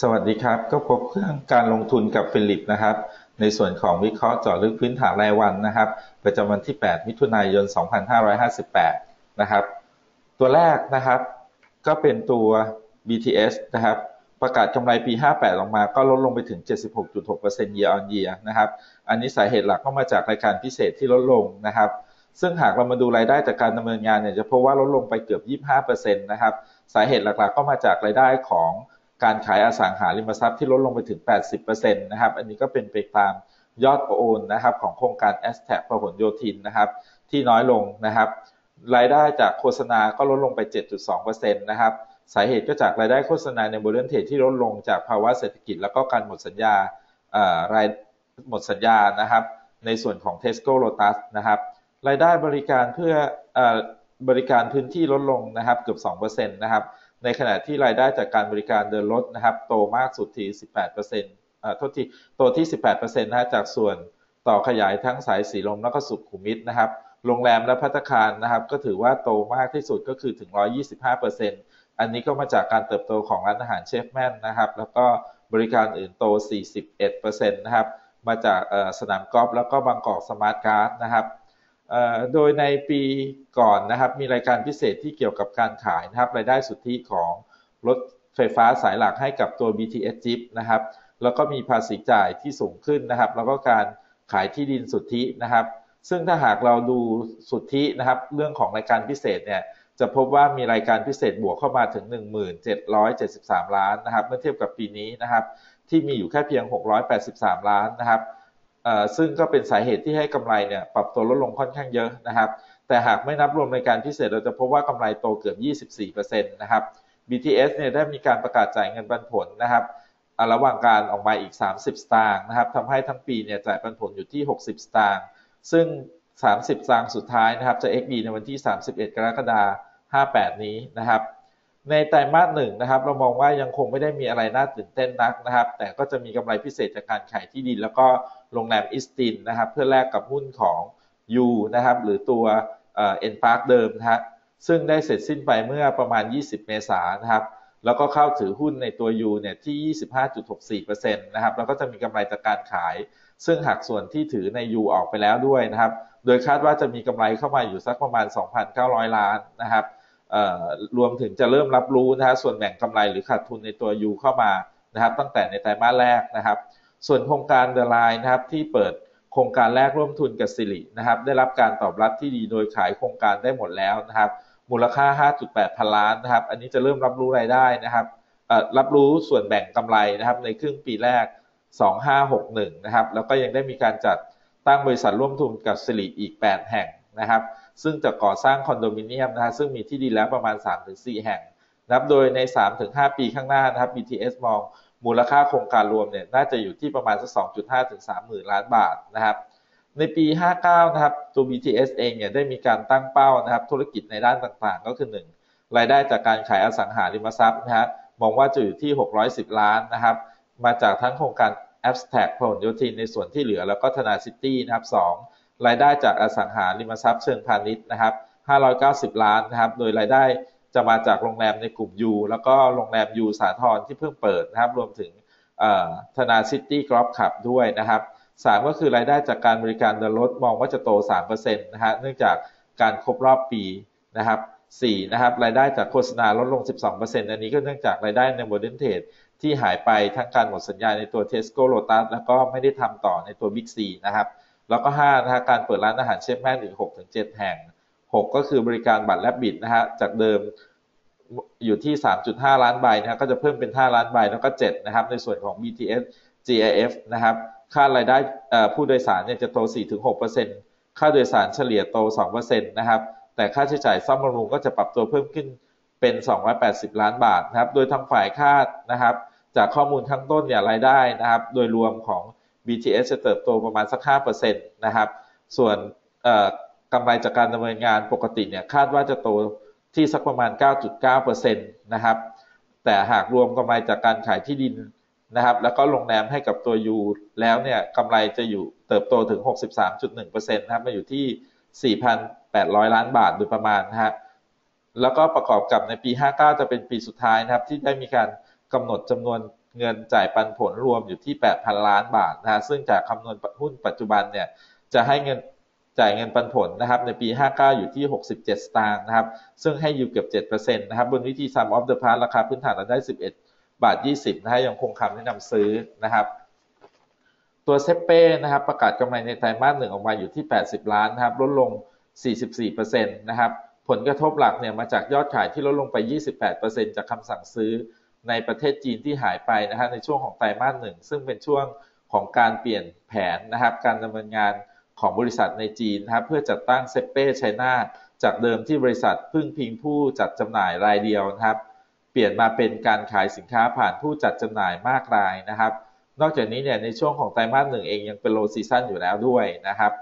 สวัสดีครับ ก็พบเครื่องการลงทุนกับฟิลิปนะครับ ในส่วนของวิเคราะห์เจาะลึกพื้นฐานรายวันนะครับ ประจำวันที่ 8 มิถุนายน 2558 นะครับ ตัวแรกนะครับ ก็เป็นตัว BTS นะครับ ประกาศกำไรปี 58 ออกมา ก็ลดลงไปถึง 76.6% year on year นะครับ อันนี้สาเหตุหลักก็มาจากรายการพิเศษที่ลดลงนะครับ ซึ่งหากเรามาดูรายได้จากการดำเนินงานเนี่ยจะพบว่าลดลงไปเกือบ 25%นะครับ สาเหตุหลักๆ ก็มาจากรายได้ของ การขายอสังหาริมทรัพย์ที่ลดลงไปถึง 80%นะครับ อันนี้ก็เป็นไปตามยอดโอนนะครับของโครงการ a s t a c พหลโยธินนะครับ ที่น้อยลงนะครับ รายได้จากโฆษณาก็ลดลงไป 7.2%นะครับ สาเหตุก็จากรายได้โฆษณาในบริเวณเทรดที่ลดลงจากภาวะเศรษฐกิจ แล้วก็การหมดสัญญารายหมดสัญญานะครับ ในส่วนของ Tesco Lotus นะครับ รายได้บริการเพื่อบริการพื้นที่ลดลงนะครับเกือบ 2%นะครับ ในขณะที่รายได้จากการบริการเดินรถนะครับโตมากสุดที่ 18%อ่าโทษทีโตที่ 18%นะจากส่วนต่อขยายทั้งสายสีลมแล้วก็สุขุมวิทนะครับ โรงแรมและพัตคารนะครับ ก็ถือว่าโตมากที่สุดก็คือถึง 125%อันนี้ก็มาจากการเติบโตของร้านอาหารเชฟแมนนะครับ แล้วก็บริการอื่นโต 41%นะครับ มาจากสนามกอล์ฟแล้วก็บางกอกสมาร์ทการ์ดนะครับ โดยในปีก่อนนะครับมีรายการพิเศษที่เกี่ยวกับการขายนะครับรายได้สุทธิของรถไฟฟ้าสายหลักให้กับตัว BTS JIP นะครับแล้วก็มีภาษีจ่ายที่สูงขึ้นนะครับ แล้วก็การขายที่ดินสุทธินะครับ ซึ่งถ้าหากเราดูสุทธินะครับ เรื่องของรายการพิเศษเนี่ยจะพบว่ามีรายการพิเศษบวกเข้ามาถึง 1773 ล้านนะครับ เมื่อเทียบกับปีนี้นะครับ ที่มีอยู่แค่เพียง 683 ล้านนะครับ ซึ่งก็เป็นสาเหตุที่ให้กำไรเนี่ยปรับตัวลดลงค่อนข้างเยอะนะครับ แต่หากไม่นับรวมในการพิเศษเราจะพบว่ากำไรโตเกือบ 24%นะครับ BTS เนี่ยได้มีการประกาศจ่ายเงินปันผลนะครับระหว่างการออกมาอีก 30 สตางค์นะครับทำให้ทั้งปีเนี่ยจ่ายปันผลอยู่ที่ 60 สตางค์ซึ่ง 30 สตางค์สุดท้ายนะครับจะ XD ในวันที่ 31 กรกฎาคม 58 นี้นะครับ ในไตรมาสหนึ่งนะครับ เรามองว่ายังคงไม่ได้มีอะไรน่าตื่นเต้นนักนะครับ แต่ก็จะมีกำไรพิเศษจากการขายที่ดิน แล้วก็โรงแรมอิสตินนะครับ เพื่อแลกกับหุ้นของยูนะครับ หรือตัวเอ็นพาร์คเดิมนะฮะซึ่งได้เสร็จสิ้นไปเมื่อประมาณ 20 เมษายนนะครับ แล้วก็เข้าถือหุ้นในตัวยูเนี่ยที่ 25.64%นะครับ แล้วก็จะมีกำไรจากการขาย ซึ่งหากส่วนที่ถือในยูออกไปแล้วด้วยนะครับ โดยคาดว่าจะมีกำไรเข้ามาอยู่สักประมาณ 2,900 ล้านนะครับ รวมถึงจะเริ่มรับรู้นะฮะส่วนแบ่งกำไรหรือขาดทุนในตัวยูเข้ามานะครับ ตั้งแต่ในไตรมาสแรกนะครับ ส่วนโครงการเดอะไลน์นะครับที่เปิดโครงการแรกร่วมทุนกับสิรินะครับ ได้รับการตอบรับที่ดีโดยขายโครงการได้หมดแล้วนะครับ มูลค่า 5.8 พันล้านนะครับ อันนี้จะเริ่มรับรู้รายได้นะครับรับรู้ส่วนแบ่งกำไรนะครับ ในครึ่งปีแรก 2561 นะครับ แล้วก็ยังได้มีการจัดตั้งบริษัทร่วมทุนกับสิริอีก 8 แห่งนะครับ ซึ่งจะก่อสร้างคอนโดมิเนียมนะฮะซึ่งมีที่ดินแล้วประมาณ 3-4 แห่งนับโดยใน 3-5 ปีข้างหน้านะครับ BTS มองมูลค่าโครงการรวมเนี่ยน่าจะอยู่ที่ประมาณสัก 2.5 ถึง30,000ล้านบาทนะครับ ในปี 59 นะครับ ตัว BTS เองเนี่ยได้มีการตั้งเป้านะครับ ธุรกิจในด้านต่างๆ ก็คือ 1 รายได้จากการขายอสังหาริมทรัพย์นะฮะมองว่าจะอยู่ที่ 610 ล้านนะครับ มาจากทั้งโครงการ Abstract พหลโยธินในส่วนที่เหลือแล้วก็ธนาซิตี้นะครับ 2 รายได้จากอสังหาริมทรัพย์เชิงพาณิชย์นะครับ 590 ล้านนะครับ โดยรายได้จะมาจากโรงแรมในกลุ่มยูแล้วก็โรงแรมยูสาทรที่เพิ่งเปิดนะครับ รวมถึงธนาซิตี้กรอฟขับด้วยนะครับสามก็คือรายได้จากการบริการเดินรถมองว่าจะโต 3%นะฮะ เนื่องจากการครบรอบปีนะครับสี่นะครับ รายได้จากโฆษณาลดลง 12%อันนี้ก็เนื่องจากรายได้ในโมเดิร์นเทรดที่หายไปทั้งการหมดสัญญาในตัว Tesco Lotus แล้วก็ไม่ได้ทำต่อในตัว Big C นะครับ แล้วก็5นะฮะการเปิดร้านอาหารเชฟแม่อีก6-7แห่ง 6 ก็คือบริการบัตรแลบบิดนะฮะจากเดิมอยู่ที่ 3.5 ล้านใบนะก็จะเพิ่มเป็น 5 ล้านใบแล้วก็7นะครับในส่วนของ BTS GIF นะครับค่ารายได้ผู้โดยสารเนี่ยจะโต 4-6%ค่าโดยสารเฉลี่ยโต 2%นะครับแต่ค่าใช้จ่ายซ่อมบำรุงก็จะปรับตัวเพิ่มขึ้นเป็น 280 ล้านบาทนะครับโดยทางฝ่ายคาดนะครับจากข้อมูลข้างต้นเนี่ยรายได้นะครับโดยรวมของ BTS จะเติบโตประมาณสัก5%นะครับ ส่วนกำไรจากการดำเนินงานปกติเนี่ยคาดว่าจะโตที่สักประมาณ 9.9%นะครับ แต่หากรวมกำไรจากการขายที่ดินนะครับ แล้วก็โรงแรมให้กับตัวยูแล้วเนี่ยกำไรจะอยู่เติบโตถึง 63.1%นะครับมาอยู่ที่ 4,800 ล้านบาทโดยประมาณนะฮะแล้วก็ประกอบกับในปี 59 จะเป็นปีสุดท้ายนะครับ ที่ได้มีการกำหนดจำนวน เงินจ่ายปันผลรวมอยู่ที่ 8,000 ล้านบาทนะฮะซึ่งจากคำนวณหุ้นปัจจุบันเนี่ยจะให้เงินจ่ายเงินปันผลนะครับในปี 59 อยู่ที่ 67 สตางค์นะครับ ซึ่งให้อยู่เกือบ7%นะครับบนวิธี Sum of the Parts ราคาพื้นฐานเราได้ 11 บาท 20 นะฮะยังคงคำแนะนำซื้อนะครับตัวเซเป้นะครับประกาศกำไรในไตรมาสหนึ่งออกมาอยู่ที่ 80 ล้านนะครับลดลง 44%นะครับผลกระทบหลักเนี่ยมาจากยอดขายที่ลดลงไป 28%จากคำสั่งซื้อ ในประเทศจีนที่หายไปนะฮะในช่วงของไตรมาสหนึ่งซึ่งเป็นช่วงของการเปลี่ยนแผนนะครับ การดำเนินงานของบริษัทในจีนนะครับเพื่อจัดตั้งเซเป้ไชน่าจากเดิมที่บริษัทพึ่งพิงผู้จัดจำหน่ายรายเดียวนะครับ เปลี่ยนมาเป็นการขายสินค้าผ่านผู้จัดจำหน่ายมากรายนะครับ นอกจากนี้เนี่ยในช่วงของไตรมาสหนึ่งเองยังเป็นโลซีซั่นอยู่แล้วด้วยนะครับ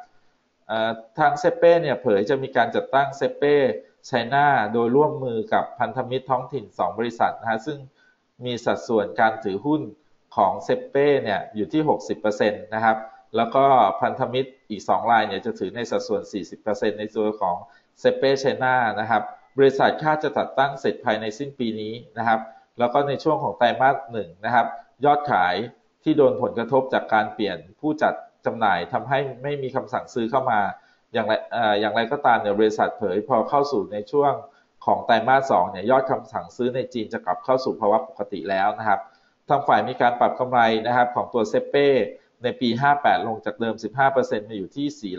ทางเซเป้เนี่ยเผยจะมีการจัดตั้งเซเป้ไชน่าโดยร่วมมือกับพันธมิตรท้องถิ่น 2 บริษัทนะฮะซึ่ง มีสัดส่วนการถือหุ้นของเซเป้เนี่ยอยู่ที่ 60%นะครับ แล้วก็พันธมิตรอีก 2 รายเนี่ยจะถือในสัดส่วน 40%ในตัวของเซเป้ไชน่านะครับ บริษัทคาดจะจัดตั้งเสร็จภายในสิ้นปีนี้นะครับ แล้วก็ในช่วงของไตรมาสหนึ่งนะครับ ยอดขายที่โดนผลกระทบจากการเปลี่ยนผู้จัดจำหน่ายทำให้ไม่มีคำสั่งซื้อเข้ามา อย่างไรอย่างไรก็ตามเนี่ยบริษัทเผยพอเข้าสู่ในช่วง ของไตรมาสสองเนี่ยยอดคำสั่งซื้อในจีนจะกลับเข้าสู่ภาวะปกติแล้วนะครับ ทางฝ่ายมีการปรับกำไรนะครับของตัวเซเป้ในปี 58 ลงจากเดิม 15%มาอยู่ที่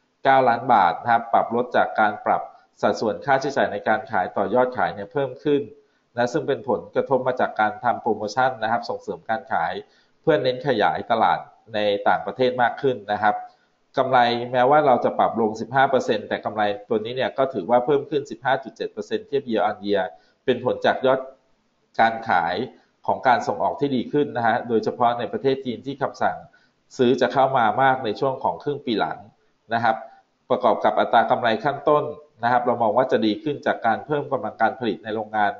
429 ล้านบาทนะครับ ปรับลดจากการปรับสัดส่วนค่าใช้จ่ายในการขายต่อยอดขายเนี่ยเพิ่มขึ้นนะซึ่งเป็นผลกระทบมาจากการทำโปรโมชั่นนะครับ ส่งเสริมการขาย เพื่อเน้นขยายตลาดในต่างประเทศมากขึ้นนะครับ กำไรแม้ว่าเราจะปรับลง 15%แต่กำไรตัวนี้เนี่ยก็ถือว่าเพิ่มขึ้น 15.7%เทียบ year on year เป็นผลจากยอดการขายของการส่งออกที่ดีขึ้นนะฮะ โดยเฉพาะในประเทศจีนที่คำสั่งซื้อจะเข้ามามากในช่วงของครึ่งปีหลังนะครับ ประกอบกับอัตรากำไรขั้นต้นนะครับ เรามองว่าจะดีขึ้นจากการเพิ่มกำลังการผลิตในโรงงาน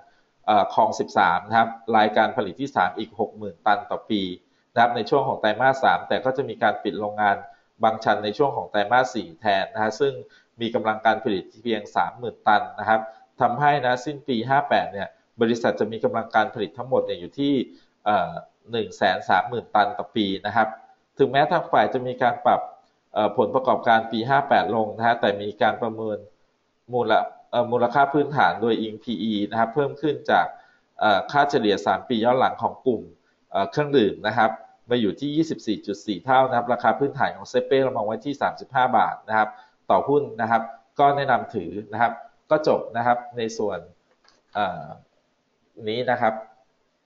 คลอง 13 นะครับ รายการผลิตที่ 3 อีก 60,000 ตันต่อปีนะครับ ในช่วงของไตรมาส 3 แต่ก็จะมีการปิดโรงงาน บางชันในช่วงของไตรมาส 4 แทนนะฮะซึ่งมีกำลังการผลิตเพียง 30,000 ตันนะครับทำให้นะสิ้นปี 58 เนี่ยบริษัทจะมีกำลังการผลิตทั้งหมดเนี่ยอยู่ที่หนึ่งแสนสามหมื่นตันต่อปีนะครับ ถึงแม้ทางฝ่ายจะมีการปรับผลประกอบการปี 58 ลงนะฮะแต่มีการประเมินมูลมูลค่าพื้นฐานโดยอิง PE นะครับเพิ่มขึ้นจากค่าเฉลี่ย 3 ปีย้อนหลังของกลุ่มเครื่องดื่มนะครับ มาอยู่ที่ 24.4 เท่านะครับราคาพื้นฐานของเซเป้เรามองไว้ที่ 35 บาทนะครับต่อหุ้นนะครับ ก็แนะนำถือนะครับ ก็จบนะครับในส่วนนี้นะครับ